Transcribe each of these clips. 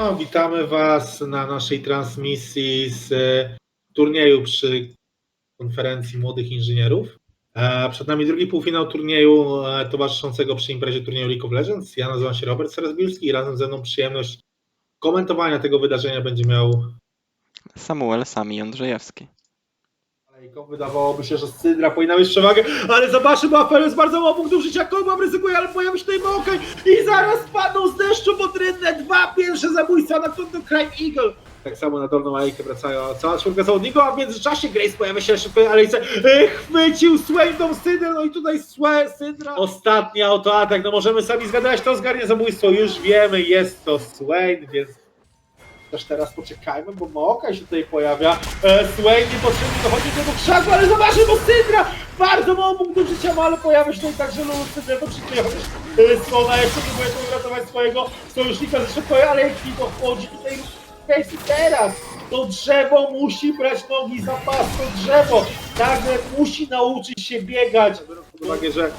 No, witamy Was na naszej transmisji z e, turnieju przy konferencji młodych inżynierów. E, Przed nami drugi półfinał turnieju e, towarzyszącego przy imprezie turnieju League of Legends. Ja nazywam się Robert Seresbilski i razem ze mną przyjemność komentowania tego wydarzenia będzie miał Samuel Sami Jędrzejewski. Alejko. Wydawałoby się, że Sydra powinna mieć przewagę, ale zobaczmy, bo Afer jest bardzo mało punktów życia, Kogłam ryzykuje, ale pojawi się tutaj Mokaj i zaraz padną z deszczu pod rynne dwa pierwsze zabójstwa na konto Crime Eagle. Tak samo na dolną alejkę wracają cała czwórka zawodników, a w międzyczasie Grace pojawia się na alejce, e, chwycił Swain tą Sydrę, no i tutaj Sydra. Ostatni autoatak, no możemy sami zgadywać, to zgarnie zabójstwo, już wiemy, jest to Swain, więc też teraz poczekajmy, bo Moka się tutaj pojawia. E, Swain niepotrzebnie dochodzi do krzaku, ale zobaczmy, bo Sydra bardzo mało punktów życia ma, ale pojawia się tutaj także Sydra, to przyjmuje chociaż e, Sona jeszcze próbuje tu uratować swojego sojusznika ze szybko, ale jak to wchodzi tutaj Casey teraz. To drzewo musi brać nogi za pas, to drzewo nagle musi nauczyć się biegać. Biorąc pod uwagę, że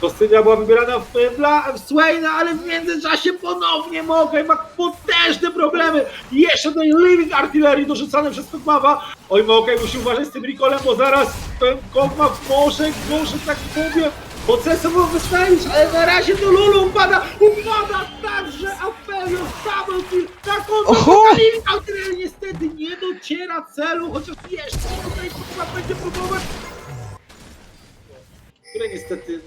to Sydra była wybierana w, dla, w Swaina, ale w międzyczasie ponownie Mogę ma potężne problemy. Jeszcze tutaj Living Artillery dorzucane przez Kogmawa. Oj, Mogę musi uważać z tym Ricolem, bo zaraz ten Kogmaw może, może tak powiem, procesowo wystawić, ale na razie to Lulu upada, upada także Aphelios, double kill, na konto Artillery niestety nie dociera celu, chociaż jeszcze tutaj Kogmaw będzie próbować które niestety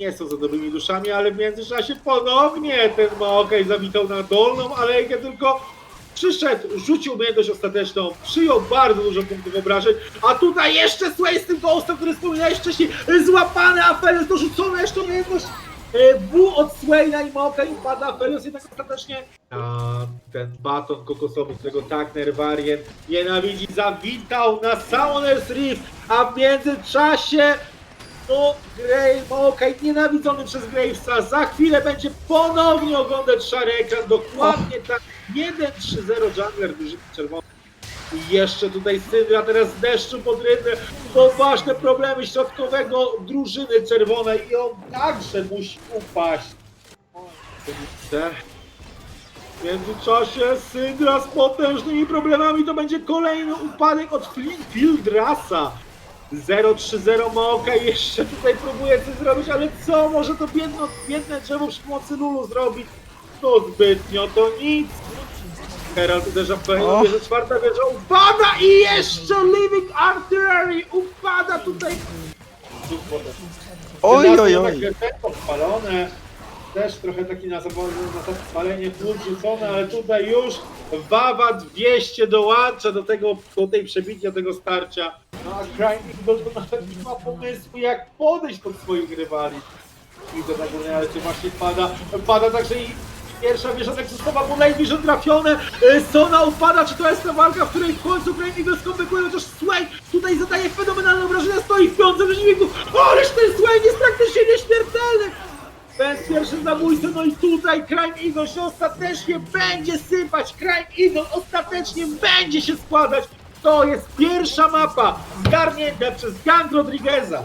nie są za dobrymi duszami, ale w międzyczasie ponownie ten Maokaj zawitał na dolną alejkę, tylko przyszedł, rzucił umiejętność ostateczną, przyjął bardzo dużo punktów obrażeń, a tutaj jeszcze Sway z tym Ghostem, który wspominałeś wcześniej, złapany Aphelios, dorzucona jeszcze umiejętność e, W od Swayna i Maokaj i pada Aphelios jednak ostatecznie a ten baton kokosowy, którego tak Nerwarien nienawidzi, zawitał na Summoner's Rift, a w międzyczasie no, Grey Maokaj nienawidzony przez Gravesa. Za chwilę będzie ponownie oglądać szary ekran, dokładnie tak. 1-3-0 jungler drużyny czerwonej. I jeszcze tutaj Sydra teraz z deszczu pod rynę, poważne problemy środkowego drużyny czerwonej i on także musi upaść. W międzyczasie Sydra z potężnymi problemami. To będzie kolejny upadek od Fil- Fildrasa. 0-3-0 Maoka jeszcze tutaj próbuje coś zrobić, ale co może to biedno, biedne drzewo przy pomocy Lulu zrobić? To zbytnio, to nic. Herald uderza w Och. wieżę, czwarta wieża upada i jeszcze Living Artillery upada tutaj. Oj, oj, Teraz oj. spalone. Też trochę taki na, spalenie płuc rzucone, ale tutaj już Wawa 200 dołącza do tego, do tej przebicia tego starcia. No a Crime Eagle to nawet nie ma pomysłu jak podejść pod swoich rywali. Widzę na górę, ale tu właśnie pada, pada także i pierwsza wieża teksasowa, bo Navy trafione, e, Sona upada, czy to jest ta walka, w której w końcu Crime Eagle skomplikuje, chociaż Sway tutaj zadaje fenomenalne obrażenia, stoi w piątce przeciwników, ależ ten Sway jest praktycznie nieśmiertelny! Bez pierwsze zabójstwo, no i tutaj Crime Eagle się ostatecznie będzie sypać, Crime Eagle ostatecznie będzie się składać. To jest pierwsza mapa zgarnięta przez Gang Rodrigueza.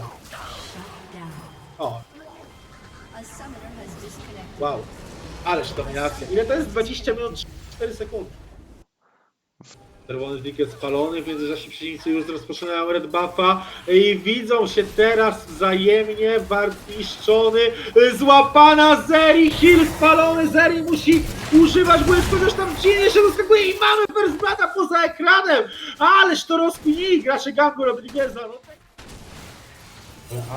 O, wow, ależ dominacja. Ile to jest? 20 minut 4 sekundy. Czerwony Dick jest spalony, w międzyczasie przeciwnicy już rozpoczynają red buffa i widzą się teraz wzajemnie, Wart niszczony, złapana Zeri, Hill spalony, Zeri musi używać błysku, chociaż tam dziwnie się doskakuje i mamy Blooda poza ekranem, ależ to rozkminili gracze gangu Rodrigueza, no tak.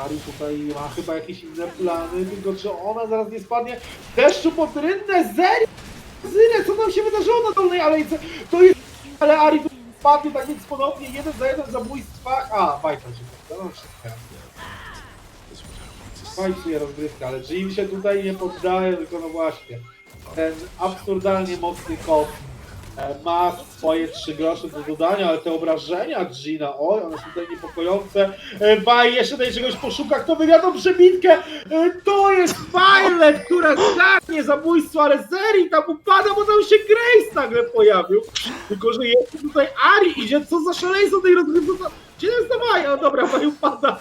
Ari tutaj ma chyba jakieś inne plany, tylko czy ona zaraz nie spadnie w deszczu pod rynnę, Zeri! Co tam się wydarzyło na dolnej alejce? To jest... Ale Ari tu spadnie, tak więc ponownie jeden za jeden zabójstwa. A, Bajta się podda, no. Fajnie rozgrywka, ale Jim się tutaj nie poddaje, tylko no właśnie. Ten absurdalnie mocny kot ma swoje trzy grosze do dodania, ale te obrażenia Gina, oj, one są tutaj niepokojące. E, Baj jeszcze tutaj czegoś poszuka, kto wywiadał przebitkę. E, To jest Violet, która zgarnie zabójstwo, ale Zeri tam upada, bo tam się Grace nagle pojawił. Tylko, że jest tutaj Ari idzie, co za szaleństwo tej rozgrywki. Gdzie jest ta Maja? No dobra, Maja upada.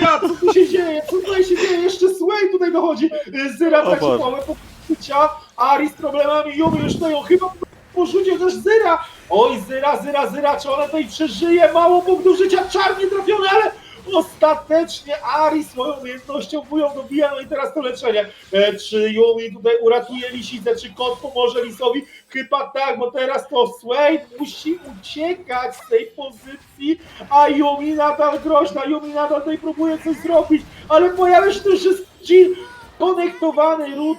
Ja, co tu się dzieje? Co tutaj się dzieje? Jeszcze Sway tutaj dochodzi. E, Zyra traci połowę poczucia. Ari z problemami, Yumi już tutaj ją chyba porzucił też Zyra. Oj, Zyra, Zyra, Zyra, czy ona tutaj przeżyje? Mało punktów życia, czarnie trafiony, ale ostatecznie Ari swoją umiejętnością wują dobija, no i teraz to leczenie. E, czy Yumi tutaj uratuje Lisicę, czy kot pomoże Lisowi? Chyba tak, bo teraz to Sway musi uciekać z tej pozycji, a Yumi nadal groźna, Yumi nadal tutaj próbuje coś zrobić, ale pojawia się też jest Jin konektowany ród,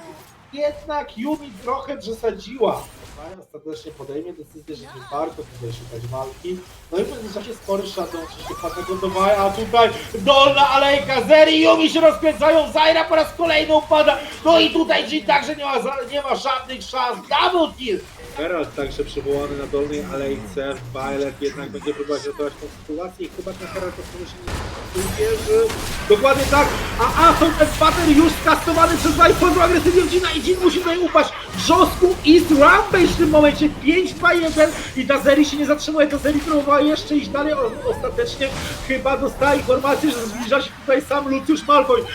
jednak Yumi trochę przesadziła. Maja ostatecznie podejmie decyzję, że nie warto tutaj szukać walki. No i w międzyczasie spory szatą oczywiście wpadł do Waja, a tutaj dolna alejka, Zeri i Yumi się rozkręcają, Zaira po raz kolejny upada, no i tutaj Jin także nie ma, nie ma żadnych szans, double kill! Geralt także przywołany na dolnej alejce, Violet jednak będzie próbować ratować tą sytuację i chyba ten Geralt się nie uwierzy. Dokładnie tak, a Assault and Pattern już skastowany przez Vice agresywnie Gina i Jin musi tutaj upaść Brzosku i Rampage w tym momencie 5 2 1 i ta Zeri się nie zatrzymuje, ta Zeri próbowała jeszcze iść dalej, ostatecznie chyba dostała informację, że zbliża się tutaj sam Lucius Malfoy, y,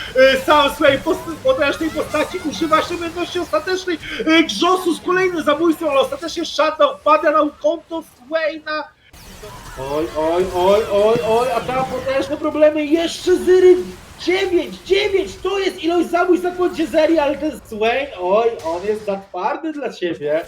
sam swojej post- potężnej postaci używa umiejętności ostatecznej, y, Grzosu z kolejnym zabójstwem, ale ostatecznie Shadow wpada na konto Swaina, Oj, oj, oj, oj, oj, a tam potężne problemy, jeszcze Zyry 9, 9, to jest ilość zabójstw na koncie Zery, ale ten Swain, oj, on jest za twardy dla ciebie.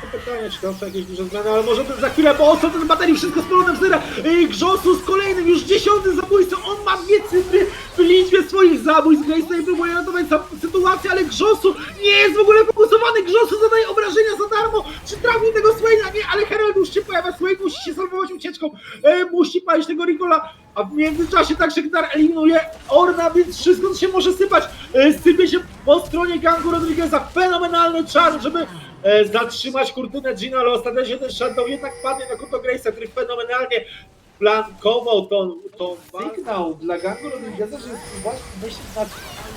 To Pytanie, czy tam są jakieś duże zmiany, ale może to za chwilę, bo co ten baterii, wszystko spalone w Zyra. Ej, Grzosu z kolejnym, już dziesiątym zabójcą, on ma dwie cyfry w liczbie swoich zabójstw, Grace próbuje ratować sytuację, ale Grzosu nie jest w ogóle fokusowany, Grzosu zadaje obrażenia za darmo, czy trafił tego Swaina? Nie, ale Herald już się pojawia, Swain musi się salwować ucieczką, e, musi palić tego Ricola, a w międzyczasie także Gnar eliminuje Orna, więc wszystko się może sypać, e, sypie się po stronie gangu Rodrigueza, fenomenalny czar, żeby zatrzymać kurtynę Gina, ale ostatecznie ten Shadow jednak padnie na konto Grace'a, który fenomenalnie flankował tą, tą sygnał dla gangu Rodrigueza, że jest właśnie myśli nad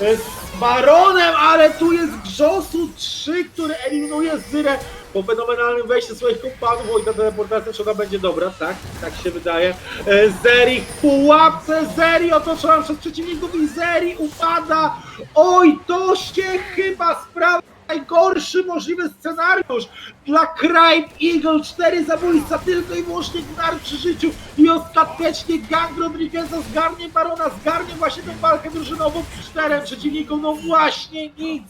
e, z Baronem, ale tu jest Grzosu 3, który eliminuje Zyrę po fenomenalnym wejściu swoich kompanów. Oj, ta teleportacja ona będzie dobra, tak, tak się wydaje. E, Zeri w pułapce, Zeri otoczona przez przeciwników i Zeri upada. Oj, to się chyba sprawdza najgorszy możliwy scenariusz dla Crime Eagle. Cztery zabójstwa, tylko i wyłącznie Gnar przy życiu i ostatecznie gang Rodrigueza zgarnie Barona, zgarnie właśnie tę walkę drużynową czterem przeciwnikom. No właśnie nic.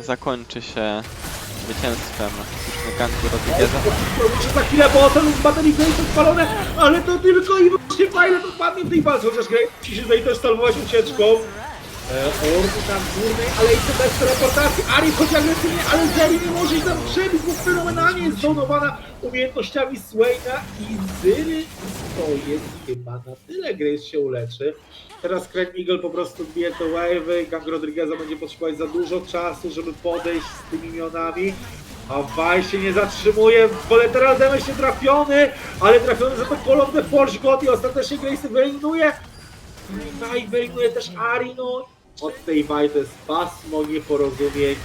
Zakończy się zwycięstwem gangu Rodrigueza. Muszę za chwilę, bo ten baterii jest spalone, ale to tylko i wyłącznie fajne to padnie w tej walce, chociaż musi się tutaj też salwować ucieczką. Orby tam górnej alejce bez teleportacji, Ari chodzi agresywnie, ale Zeri nie może się tam przebić, bo fenomenalnie jest zonowana umiejętnościami Swaina i Zyry. To jest chyba na tyle, Grace się uleczy. Teraz Craig Eagle po prostu bije te wave'y, Gang Rodrigueza będzie potrzebować za dużo czasu, żeby podejść z tymi imionami. A Waj się nie zatrzymuje, Collateral Damage się trafiony, ale trafiony za to Call of the Forge God i ostatecznie Grace wyeliminuje. No i wyeliminuje też Ari, no. Od tej Waj to jest pasmo nieporozumień.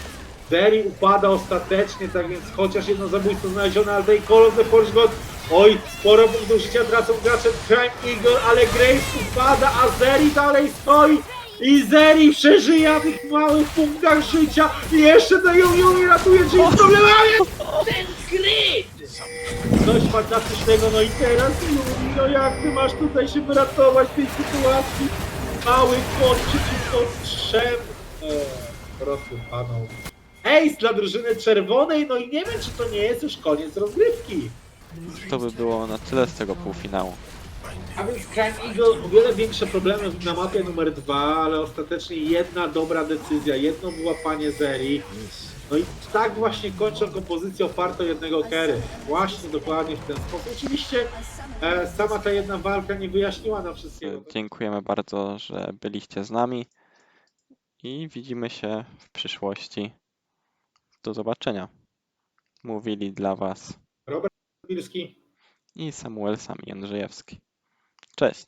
Derry upada ostatecznie, tak więc chociaż jedno zabójstwo znalezione, ale tej Call of the Forge God, oj, sporo punktów życia tracą gracze Crime Eagle, ale Grace upada, a Zeri dalej stoi. I Zeri przeżyje na tych małych punktach życia i jeszcze ją Yumi ratuje, czyli z problemami ten grid! Coś fantastycznego, no i teraz Yumi, no jak ty masz tutaj się wyratować w tej sytuacji? Mały kot przeciwko trzem e, panom. Ace dla drużyny czerwonej, no i nie wiem, czy to nie jest już koniec rozgrywki. To by było na tyle z tego półfinału. A więc Crime Eagle o wiele większe problemy na mapie numer dwa, ale ostatecznie jedna dobra decyzja, jedno wyłapanie Zeri. No i tak właśnie kończą kompozycję opartą jednego Kerry. Właśnie dokładnie w ten sposób. Oczywiście e, sama ta jedna walka nie wyjaśniła nam wszystkiego. Dziękujemy bardzo, że byliście z nami i widzimy się w przyszłości. Do zobaczenia. Mówili dla Was Pilski. i Samuel Sami Jędrzejewski. Cześć.